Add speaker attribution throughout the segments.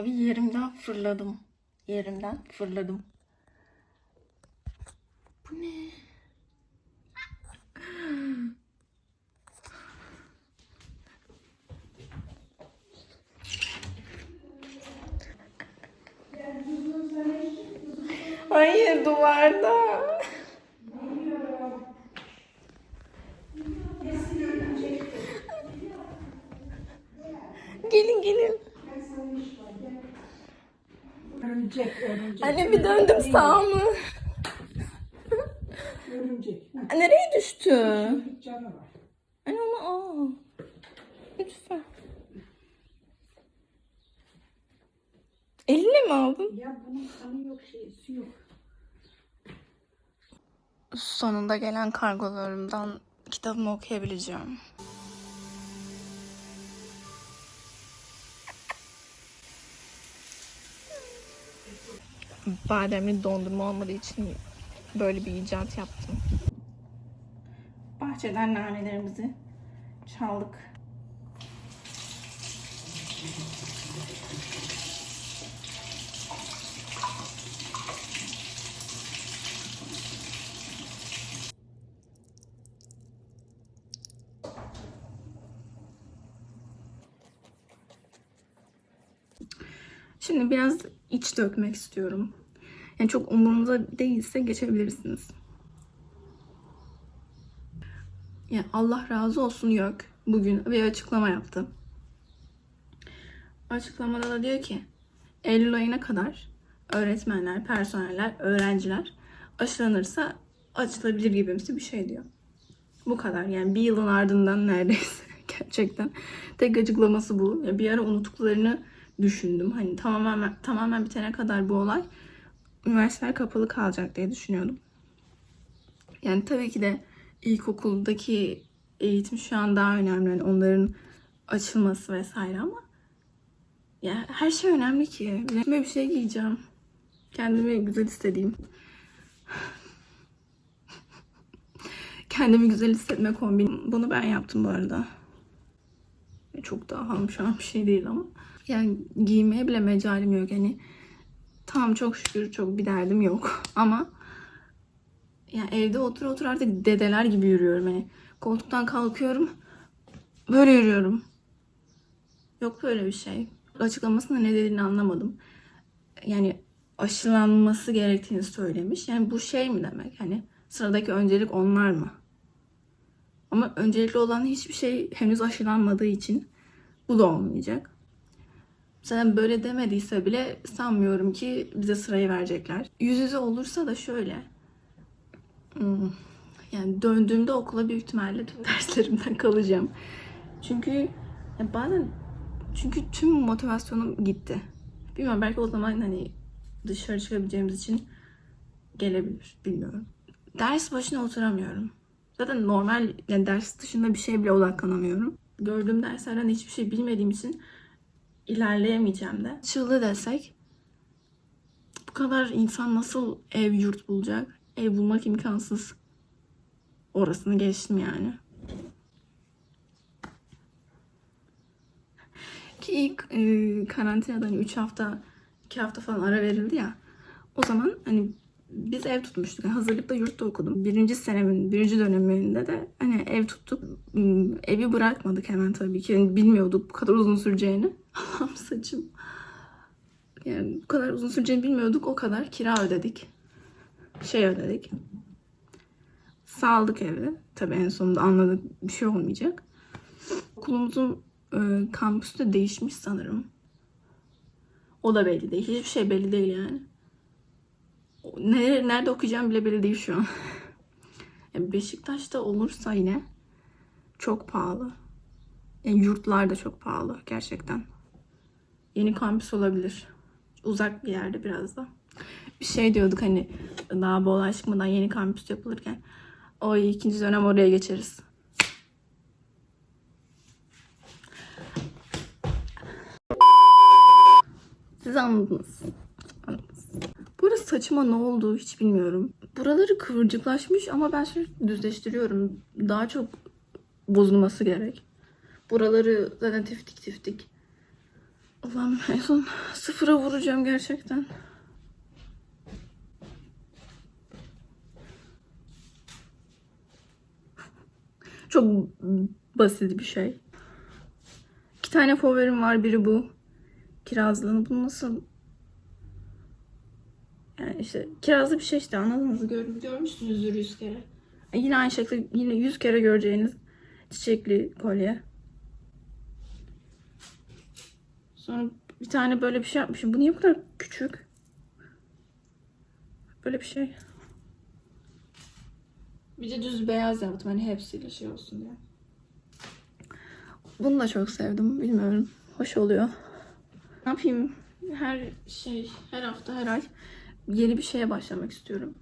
Speaker 1: Abi yerimden fırladım. Yerimden fırladım. Bu ne? Hayır duvarda. Gelin gelin.
Speaker 2: Örümcek, örümcek.
Speaker 1: Anne bir döndüm sağ mı?
Speaker 2: Örümcek. Heh,
Speaker 1: Nereye düştü?
Speaker 2: bir canı var.
Speaker 1: Anne onu al. Lütfen. Eline mi aldın?
Speaker 2: Ya bunun kanı yok, şeysi yok.
Speaker 1: Sonunda gelen kargolarımdan kitabımı okuyabileceğim. Bademli dondurma olmadığı için böyle bir icat yaptım. Bahçeden nanelerimizi çaldık. Şimdi biraz iç dökmek istiyorum. Yani çok umurumda değilse geçebilirsiniz. Ya Allah razı olsun yok. Bugün bir açıklama yaptı. Açıklamada da diyor ki Eylül ayına kadar öğretmenler, personeller, öğrenciler aşılanırsa açılabilir gibimsi bir şey diyor. Bu kadar yani bir yılın ardından neredeyse gerçekten tek açıklaması bu. Bir ara unuttuklarını düşündüm. Hani tamamen tamamen bitene kadar bu olay üniversiteler kapalı kalacak diye düşünüyordum. Yani tabii ki de ilkokuldaki eğitim şu an daha önemli. Yani onların açılması vesaire ama ya her şey önemli ki. Böyle bir şey giyeceğim. Kendimi güzel istediğim. Kendimi güzel hissetme kombin. Bunu ben yaptım bu arada. Çok daha ham şu an bir şey değil ama. Yani giymeye bile mecalim yok. Yani tamam çok şükür çok bir derdim yok. Ama yani evde otur otur artık dedeler gibi yürüyorum. Hani koltuktan kalkıyorum. Böyle yürüyorum. Yok böyle bir şey. Açıklamasında ne dediğini anlamadım. Yani aşılanması gerektiğini söylemiş. Yani bu şey mi demek? Hani sıradaki öncelik onlar mı? Ama öncelikli olan hiçbir şey henüz aşılanmadığı için bu da olmayacak. Zaten böyle demediyse bile sanmıyorum ki bize sırayı verecekler. Yüz yüze olursa da şöyle. Hmm, Yani döndüğümde okula büyük ihtimalle tüm derslerimden kalacağım. Çünkü bazen çünkü tüm motivasyonum gitti. Bilmiyorum belki o zaman hani dışarı çıkabileceğimiz için gelebilir. Bilmiyorum. Ders başına oturamıyorum. Zaten normal yani ders dışında bir şey bile odaklanamıyorum. Gördüğüm derslerden hiçbir şey bilmediğim için ilerleyemeyeceğim de. Çığlığı desek bu kadar insan nasıl ev yurt bulacak? Ev bulmak imkansız. Orasını geçtim yani. Ki ilk e, karantinadan 3 hafta 2 hafta falan ara verildi ya. O zaman hani biz ev tutmuştuk. Yani hazırlıkta yurtta okudum. Birinci senemin, birinci döneminde de hani ev tuttuk. Hmm, Evi bırakmadık hemen tabii ki. Yani bilmiyorduk bu kadar uzun süreceğini. Allah'ım saçım. Yani bu kadar uzun süreceğini bilmiyorduk. O kadar kira ödedik. Şey ödedik. Sağladık evi. Tabii en sonunda anladık bir şey olmayacak. Okulumuzun e, kampüsü de değişmiş sanırım. O da belli değil. Hiçbir şey belli değil yani. Nerede, nerede okuyacağım bile belli değil şu an. Yani Beşiktaş'ta olursa yine çok pahalı. Yani yurtlar da çok pahalı gerçekten. Yeni kampüs olabilir. Uzak bir yerde biraz da. Bir şey diyorduk hani daha bu olay çıkmadan yeni kampüs yapılırken. O ikinci dönem oraya geçeriz. Siz. Anladınız. Saçıma ne oldu hiç bilmiyorum. Buraları kıvırcıklaşmış ama ben sürekli düzleştiriyorum. Daha çok bozulması gerek. Buraları zaten tiftik tiftik. Ulan en son sıfıra vuracağım gerçekten. Çok basit bir şey. İki tane favorim var. Biri bu. Kirazlığını. Bu nasıl? Yani işte kirazlı bir şey işte anladınız. Gör, görmüşsünüzdür yüz kere. E, Yine aynı şekilde yine yüz kere göreceğiniz çiçekli kolye. Sonra bir tane böyle bir şey yapmışım. Bu niye bu kadar küçük? Böyle bir şey. Bir de düz beyaz yaptım. Hani hepsiyle şey olsun diye. Bunu da çok sevdim. Bilmiyorum. Hoş oluyor. Ne yapayım? Her şey, her hafta, her ay yeni bir şeye başlamak istiyorum.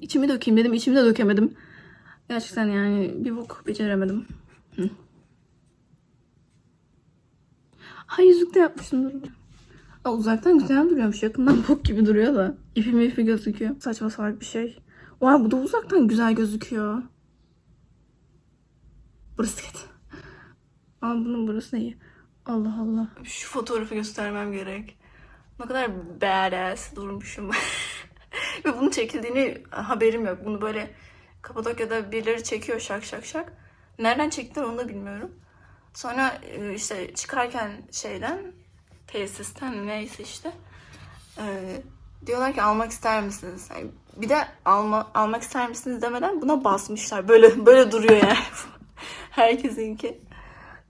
Speaker 1: İçimi dökeyim dedim. içimi de dökemedim. Gerçekten yani bir bok beceremedim. Ha yüzük de yapmışım dur. Aa, uzaktan güzel duruyormuş. Yakından bok gibi duruyor da. İpi mi ipi gözüküyor. Saçma salak bir şey. Vay bu da uzaktan güzel gözüküyor. Burası kötü. Ama bunun burası iyi. Allah Allah. Şu fotoğrafı göstermem gerek. Ne kadar badass durmuşum. Ve bunun çekildiğini haberim yok. Bunu böyle Kapadokya'da birileri çekiyor şak şak şak. Nereden çektiler onu da bilmiyorum. Sonra e, işte çıkarken şeyden tesisten neyse işte e, diyorlar ki almak ister misiniz? Yani bir de alma, almak ister misiniz demeden buna basmışlar. Böyle böyle duruyor yani. Herkesinki.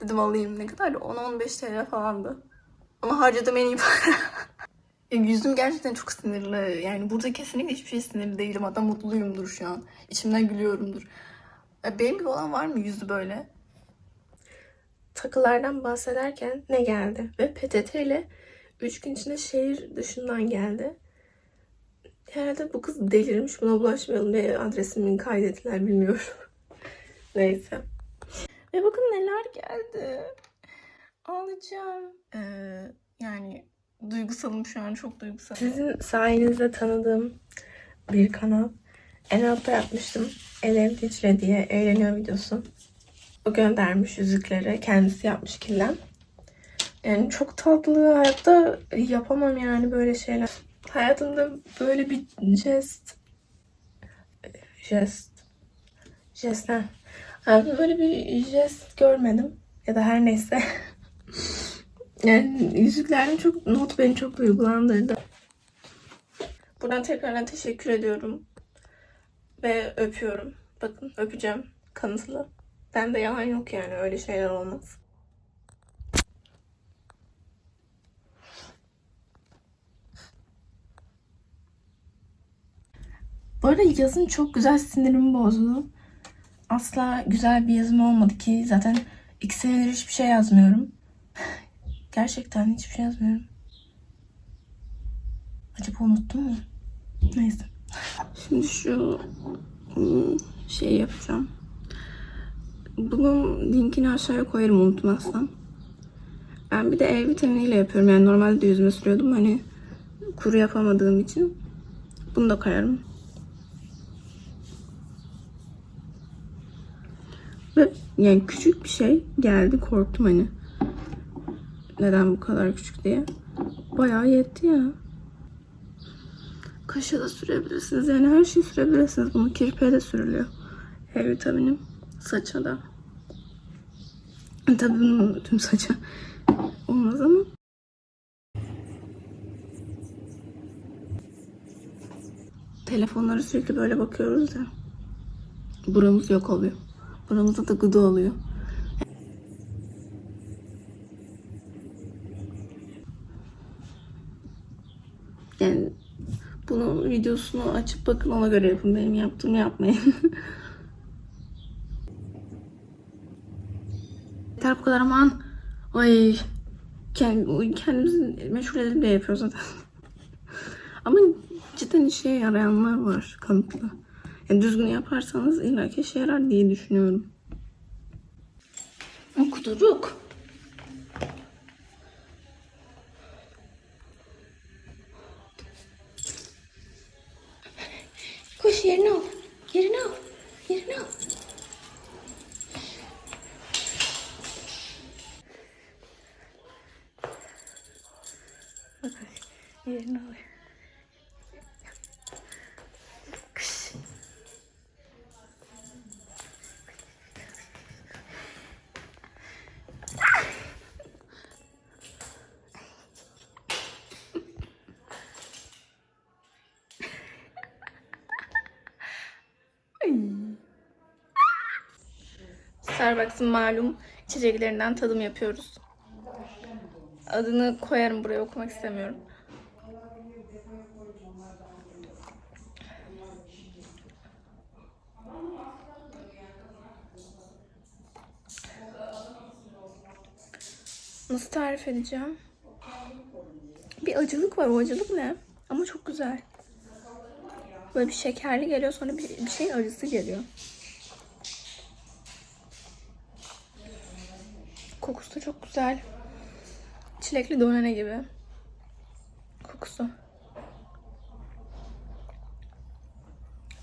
Speaker 1: Dedim alayım ne kadar? 10-15 TL falandı. Ama harcadığım en iyi para. Yüzüm gerçekten çok sinirli. Yani burada kesinlikle hiçbir şey sinirli değilim. Hatta mutluyumdur şu an. İçimden gülüyorumdur. Benim gibi olan var mı yüzü böyle?
Speaker 3: takılardan bahsederken ne geldi? Ve PTT ile 3 gün içinde şehir dışından geldi. Herhalde bu kız delirmiş buna bulaşmayalım diye adresimi kaydettiler bilmiyorum. Neyse.
Speaker 1: Ve bakın neler geldi. Ağlayacağım. Ee, yani duygusalım şu an çok duygusalım.
Speaker 3: Sizin sayenizde tanıdığım bir kanal. En altta yapmıştım. Elev Dicle diye eğleniyor videosu. O göndermiş yüzükleri. Kendisi yapmış kilden. Yani çok tatlı. Hayatta yapamam yani böyle şeyler. Hayatımda böyle bir jest jest jest ha. Hayatımda böyle bir jest görmedim. Ya da her neyse. yani yüzüklerin çok not beni çok duygulandırdı. Buradan tekrardan teşekkür ediyorum. Ve öpüyorum. Bakın öpeceğim kanıtlı. Bende yalan yok yani öyle şeyler olmaz. Bu arada yazın çok güzel sinirimi bozdu. Asla güzel bir yazım olmadı ki zaten iki senedir hiçbir şey yazmıyorum. Gerçekten hiçbir şey yazmıyorum. Acaba unuttum mu? Neyse.
Speaker 1: Şimdi şu ım, şeyi yapacağım. Bunun linkini aşağıya koyarım unutmazsam. Ben bir de E vitaminiyle yapıyorum. Yani normalde de yüzüme sürüyordum. Hani kuru yapamadığım için. Bunu da koyarım. Ve yani küçük bir şey geldi. Korktum hani. Neden bu kadar küçük diye. Bayağı yetti ya. Kaşa da sürebilirsiniz. Yani her şeyi sürebilirsiniz. Bunu kirpiğe de sürülüyor. Her vitaminim. Saça da. Tabii bunu tüm saça olmaz ama. Telefonlara sürekli böyle bakıyoruz ya. Buramız yok oluyor. Buramızda da gıda oluyor. Yani bunun videosunu açıp bakın ona göre yapın. Benim yaptığımı yapmayın. Yeter bu kadar aman. Ay. Kend, kendimizi meşhur edelim diye yapıyoruz zaten. Ama cidden işe yarayanlar var kanıtlı. Yani düzgün yaparsanız illaki işe yarar diye düşünüyorum. Okuduruk. Koş yerini al. Yerini al. Starbucks'ın malum içeceklerinden tadım yapıyoruz. Adını koyarım buraya okumak istemiyorum. Nasıl tarif edeceğim? Bir acılık var. O acılık ne? Ama çok güzel. Böyle bir şekerli geliyor sonra bir, bir şeyin acısı geliyor. Kokusu da çok güzel. Çilekli donane gibi. Kokusu.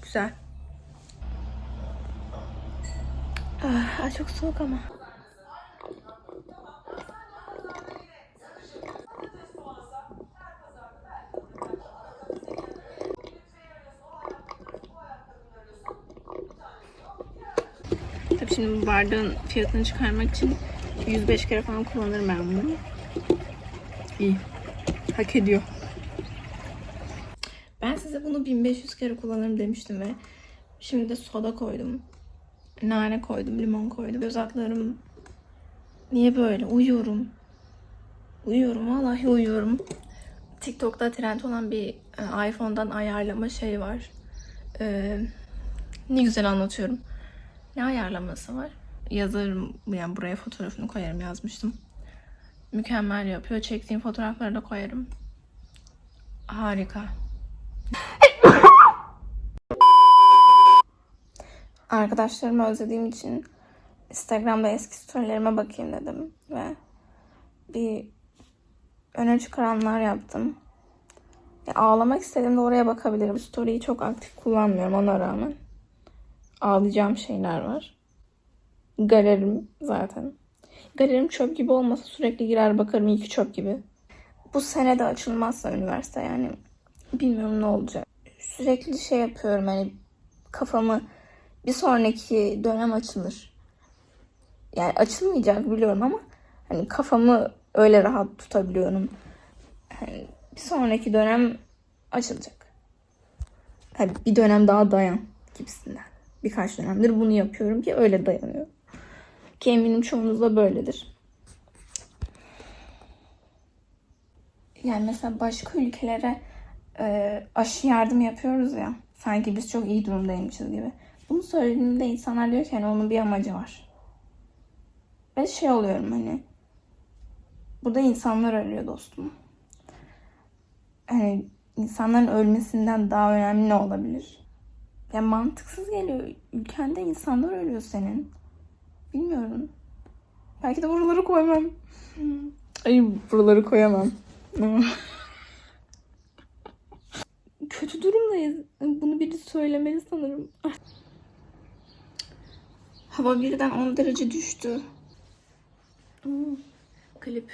Speaker 1: Güzel. Ah, çok soğuk ama. Tabii şimdi bu bardağın fiyatını çıkarmak için 105 kere falan kullanırım ben bunu. İyi. Hak ediyor. Ben size bunu 1500 kere kullanırım demiştim ve şimdi de soda koydum. Nane koydum, limon koydum. Göz altlarım niye böyle? Uyuyorum. Uyuyorum, vallahi uyuyorum. TikTok'ta trend olan bir e, iPhone'dan ayarlama şey var. Ee, ne güzel anlatıyorum. Ne ayarlaması var? Yazarım yani buraya fotoğrafını koyarım yazmıştım. Mükemmel yapıyor. Çektiğim fotoğrafları da koyarım. Harika. Arkadaşlarımı özlediğim için Instagram'da eski storylerime bakayım dedim ve bir öne çıkaranlar yaptım. Ya ağlamak istediğimde oraya bakabilirim. Story'yi çok aktif kullanmıyorum ona rağmen. Ağlayacağım şeyler var. Galerim zaten. Galerim çöp gibi olmasa sürekli girer bakarım iyi ki çöp gibi. Bu sene de açılmazsa üniversite yani bilmiyorum ne olacak. Sürekli şey yapıyorum hani kafamı bir sonraki dönem açılır. Yani açılmayacak biliyorum ama hani kafamı öyle rahat tutabiliyorum. Hani bir sonraki dönem açılacak. Hani bir dönem daha dayan gibisinden. Birkaç dönemdir bunu yapıyorum ki öyle dayanıyorum. Ki eminim çoğunuz da böyledir. Yani mesela başka ülkelere e, aşı yardım yapıyoruz ya. Sanki biz çok iyi durumdaymışız gibi. Bunu söylediğimde insanlar diyor ki hani onun bir amacı var. Ve şey oluyorum hani. Burada insanlar ölüyor dostum. Hani insanların ölmesinden daha önemli ne olabilir? Ya mantıksız geliyor. Ülkende insanlar ölüyor senin. Bilmiyorum. Belki de buraları koymam. Ay buraları koyamam. Kötü durumdayız. Bunu biri söylemeli sanırım. Hava birden 10 derece düştü. Hmm, klip.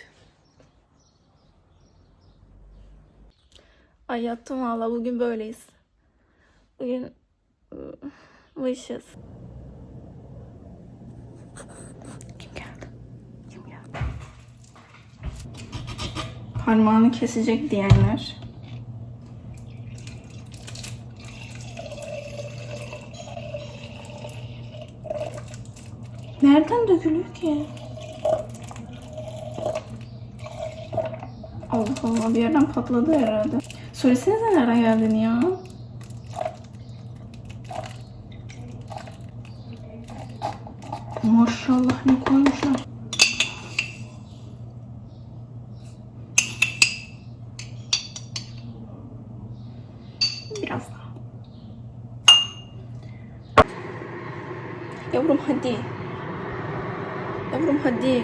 Speaker 1: Ay yattım valla bugün böyleyiz. Bugün ıı, mışız. Parmağını kesecek diyenler. Nereden dökülüyor ki? Allah Allah bir yerden patladı herhalde. Söylesenize nereden geldiğini ya. Maşallah ne koymuşlar. Biraz daha. Yavrum hadi. Yavrum hadi.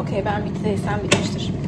Speaker 1: Okey ben bitti sen bitmiştir.